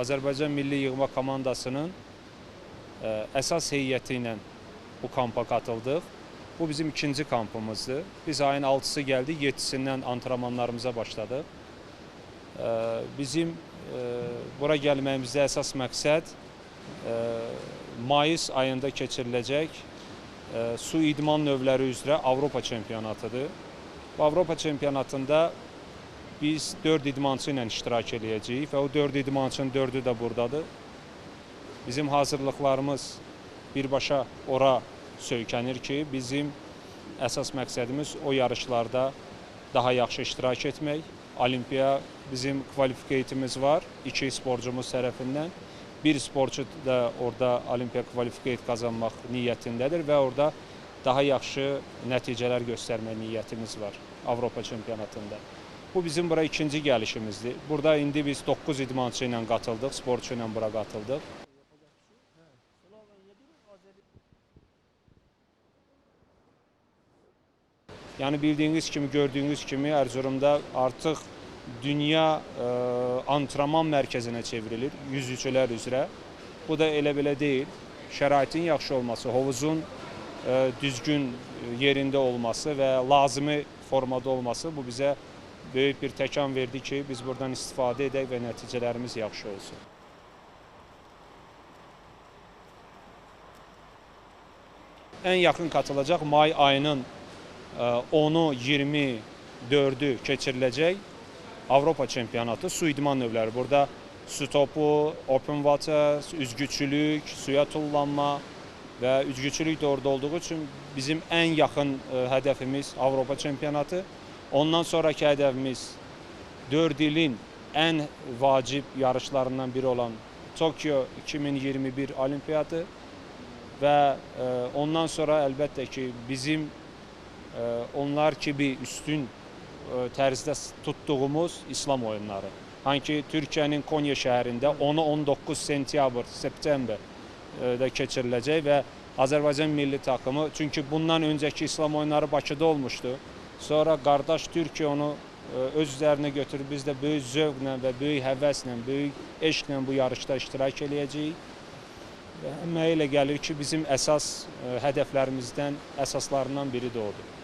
Azərbaycan Milli Yığma komandasının ə, əsas heyəti ilə bu kampa qatıldıq. Bu bizim ikinci kampımızdır. Biz ayın 6-sı gəldik, 7-sindən antrenmanlarımıza başladıq. Ə, Bizim ə, bura gəlməyimizdə əsas məqsəd mayıs ayında keçiriləcək su idman növləri üzrə Avropa çempionatıdır. Bu Avropa çempionatında biz 4 idmançı ilə iştirak eləyəcəyik və o 4 idmançının 4-ü də burdadır. Bizim hazırlıqlarımız birbaşa ora söykənir ki, bizim əsas məqsədimiz o yarışlarda daha yaxşı iştirak etmək. Olimpiya bizim kvalifikatimiz var, iki sporcumuz tərəfindən. Bir sporçu da orada olimpiya kvalifikat qazanmaq niyyətindədir və orada daha yaxşı nəticələr göstərmək niyyətimiz var Avropa çempionatında. Bu bizim bura ikinci gəlişimizdir. Burada indi biz 9 idmançı ilə qatıldıq, sportçu ilə bura qatıldıq. Yəni bildiyiniz kimi, gördüyünüz kimi Ərzurumda artıq dünya ə, antrenman mərkəzinə çevrilir yüzücülər üzrə. Bu da elə belə deyil. Şəraitin yaxşı olması, hovuzun ə, düzgün yerində olması və lazımi formada olması bu bizə böyük bir təkan verdi ki, biz buradan istifadə edək və nəticələrimiz yaxşı olsun. Ən yaxın katılacaq may ayının ə, 10-u, 24-ü keçiriləcək Avropa çempionatı su idman növləri. Burada su topu, open water, üzgüçülük, suya tullanma və üzgüçülük də orada olduğu üçün bizim ən yaxın ə, hədəfimiz Avropa çempionatı. Ondan sonraki hədəfimiz 4 ilin ən vacib yarışlarından biri olan Tokyo 2021 Olimpiyadı və ə, ondan sonra əlbəttə ki, bizim ə, onlar kimi üstün ə, tərzdə tutduğumuz İslam oyunları. Hanki Türkiyənin Konya şəhərində 10-u 19 sentyabr, september ə, də keçiriləcək və Azərbaycan milli takımı çünki bundan öncəki İslam oyunları Bakıda olmuşdu. Sonra qardaş Türkiyə onu ə, öz üzərinə götürüb biz də böyük zövqlə və böyük həvəslə, böyük eşqlə bu yarışda iştirak eləyəcəyik. Və Mənə elə gəlir ki, bizim əsas ə, hədəflərimizdən əsaslarından biri də odur.